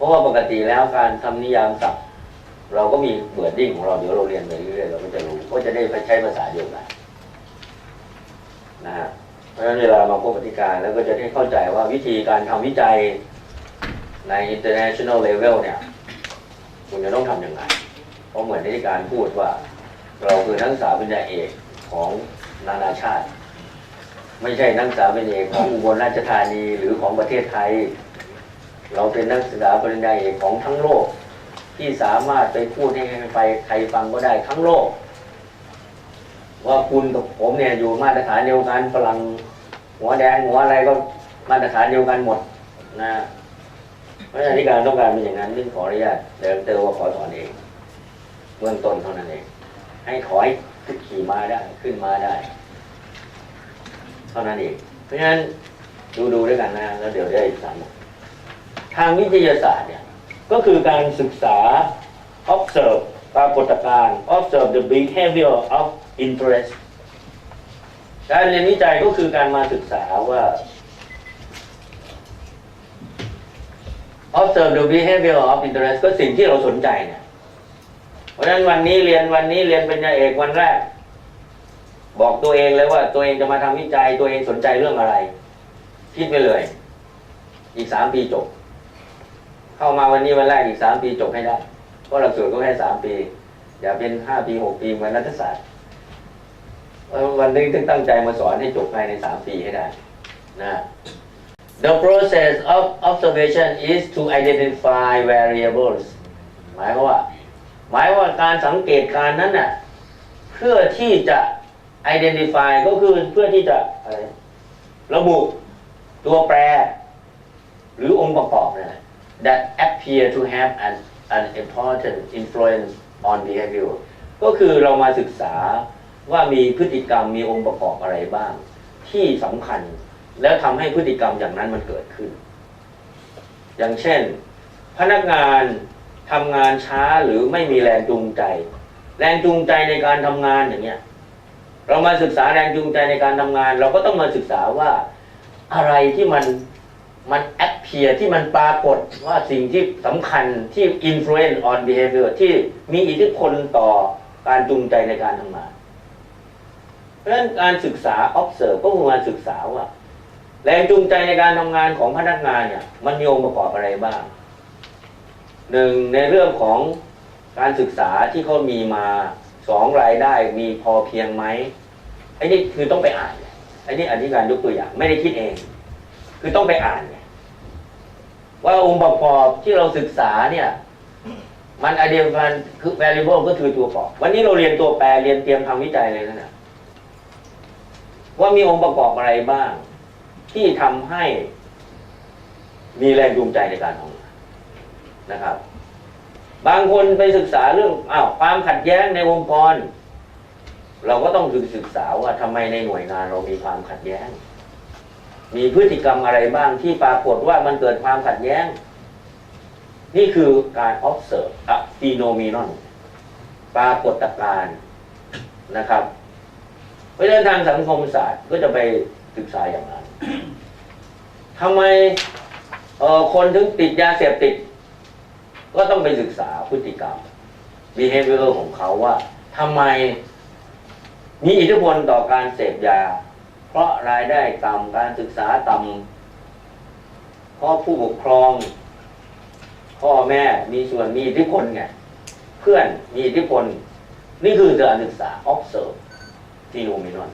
เพราะว่าปกติแล้วการทำนิยามศัพท์เราก็มีเบิร์ดดิ้งของเราเดี๋ยวเราเรียนไปเรื่อยๆเราก็จะรู้ก็จะได้ใช้ภาษาเดียวกันนะฮะเพราะฉะนั้นเวลามาพบปฏิการแล้วก็จะได้เข้าใจว่าวิธีการทำวิจัยใน international level เนี่ยคุณจะต้องทำยังไง เพราะเหมือนที่การพูดว่า เราคือนักศึกษาปริญญาเอกของนานาชาติ ไม่ใช่นักศึกษาปริญญาเอกของอุบลราชธานีหรือของประเทศไทย เราเป็นนักศึกษาปริญญาเอกของทั้งโลก ที่สามารถไปพูดให้ใครใครฟังก็ได้ทั้งโลก ว่าคุณกับผมเนี่ยอยู่มาตรฐานเดียวกันฝรั่งหัวแดงหัวอะไรก็มาตรฐานเดียวกันหมดนะเพราะฉะนั้นที่การต้องการเป็นอย่างนั้นนี่ขออนุญาตเดิมเติมว่าขอสอนเองเบื้องต้นเท่านั้นเอง ให้ขอให้ขึ้นขี่มาได้ขึ้นมาได้ เท่านั้นเองเพราะฉะนั้นดูดูด้วยกันนะแล้วเดี๋ยวได้สาม ทางวิทยาศาสตร์เนี่ยก็คือการศึกษา observe ปรากฏการณ์ observe the behavior of interest การเรียนวิจัยก็คือการมาศึกษาว่า observe the behavior of interest ก็สิ่งที่เราสนใจเนี่ยเพราะฉะนั้นวันนี้เรียนวันนี้เรียนเป็นญาเอกวันแรก บอกตัวเองเลยว่าตัวเองจะมาทำวิจัยตัวเองสนใจเรื่องอะไร คิดไปเลย อีกสามปีจบ เข้ามาวันนี้วันแรกอีกสามปีจบให้ได้ เพราะหลักสูตรก็แค่สามปี อย่าเป็นห้าปีหกปีเหมือนรัฐศาสตร์วันนี้ต้องตั้งใจมาสอนให้จบภายในสามปีให้ได้นะ The process of observation is to identify variables หมายว่า หมายว่าการสังเกตการนั้นน่ะเพื่อที่จะ identify ก็คือเพื่อที่จะอะไรระบุตัวแปร หรือองค์ประกอบนะ that appear to have an an important influence on behavior ก็คือเรามาศึกษาว่ามีพฤติกรรมมีองค์ประกอบอะไรบ้าง ที่สำคัญแล้วทำให้พฤติกรรมอย่างนั้นมันเกิดขึ้น อย่างเช่น พนักงานทำงานช้าหรือไม่มีแรงจูงใจ แรงจูงใจในการทำงานอย่างเงี้ยเรามาศึกษาแรงจูงใจในการทำงาน เราก็ต้องมาศึกษาว่าอะไรที่มัน มันแอปเพียที่มันปรากฏว่าสิ่งที่สำคัญที่ influence on behavior ที่มีอิทธิพลต่อการจูงใจในการทำงาน เพราะฉะนั้นการศึกษา observe ก็คือการศึกษาว่าแรงจูงใจในการทำงานของพนักงานเนี่ย มันมีองค์ประกอบอะไรบ้างหนึ่งในเรื่องของการศึกษาที่เขามีมาสองรายได้มีพอเพียงไหมไอ้นี่คือต้องไปอ่านไอ้นี่อันนี้การยกตัวอย่าง ไม่ได้คิดเอง คือต้องไปอ่านเนี่ย ว่าองค์ประกอบที่เราศึกษาเนี่ย มันอเดียกันคือ variable ก็คือตัวประกอบ วันนี้เราเรียนตัวแปรเรียนเตรียมทำวิจัยเลยนะนี่ยว่ามีองค์ประกอบอะไรบ้าง ที่ทำให้มีแรงจูงใจในการทำงานนะครับ บางคนไปศึกษาเรื่องอ้าวความขัดแย้งในองค์กร เราก็ต้องศึกษาว่าทำไมในหน่วยงานเรามีความขัดแย้ง มีพฤติกรรมอะไรบ้างที่ปรากฏว่ามันเกิดความขัดแย้ง นี่คือการ observe a phenomenon ปรากฏการณ์นะครับเพราะฉะนั้นทางสังคมศาสตร์ก็จะไปศึกษาอย่างนั้นทำไมคนถึงติดยาเสพติด ก็ต้องไปศึกษาพฤติกรรม behavior ของเขาว่าทำไมมีอิทธิพลต่อการเสพยา เพราะรายได้ต่ำการศึกษาต่ำเพราะผู้ปกครอง พ่อแม่มีส่วนมีอิทธิพลไงเพื่อนมีอิทธิพล นี่คือการศึกษา observe phenomenon